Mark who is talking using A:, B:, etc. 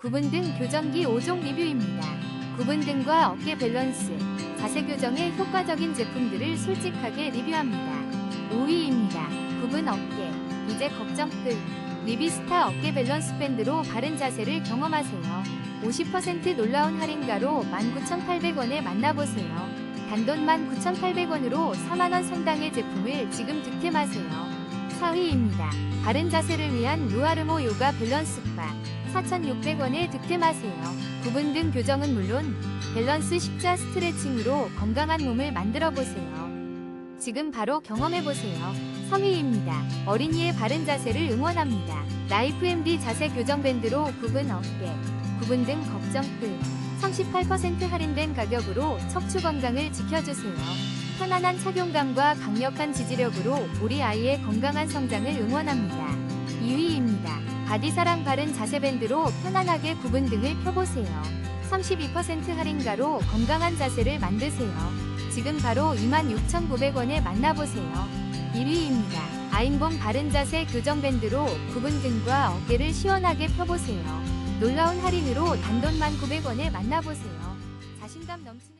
A: 구분 등 교정기 5종 리뷰입니다. 구분 등과 어깨 밸런스, 자세 교정에 효과적인 제품들을 솔직하게 리뷰합니다. 5위입니다. 구분 어깨, 이제 걱정 끝. 리비스타 어깨 밸런스 밴드로 바른 자세를 경험하세요. 50% 놀라운 할인가로 19,800원에 만나보세요. 단돈 19,800원으로 4만원 상당의 제품을 지금 득템하세요. 4위입니다. 바른 자세를 위한 루아르모 요가 밸런스 바 4,600원에 득템하세요. 구분 등 교정은 물론 밸런스 십자 스트레칭으로 건강한 몸을 만들어 보세요. 지금 바로 경험해 보세요. 3위입니다. 어린이의 바른 자세를 응원합니다. 라이프 MD 자세 교정 밴드로 구분 어깨, 구분 등 걱정 끝. 38% 할인된 가격으로 척추 건강을 지켜주세요. 편안한 착용감과 강력한 지지력으로 우리 아이의 건강한 성장을 응원합니다. 2위입니다. 바디사랑 바른 자세밴드로 편안하게 구분 등을 펴보세요. 32% 할인가로 건강한 자세를 만드세요. 지금 바로 26,900원에 만나보세요. 1위입니다. 아임봉 바른 자세 교정 밴드로 구분 등과 어깨를 시원하게 펴보세요. 놀라운 할인으로 단돈 1,900원에 만나보세요. 자신감 넘치는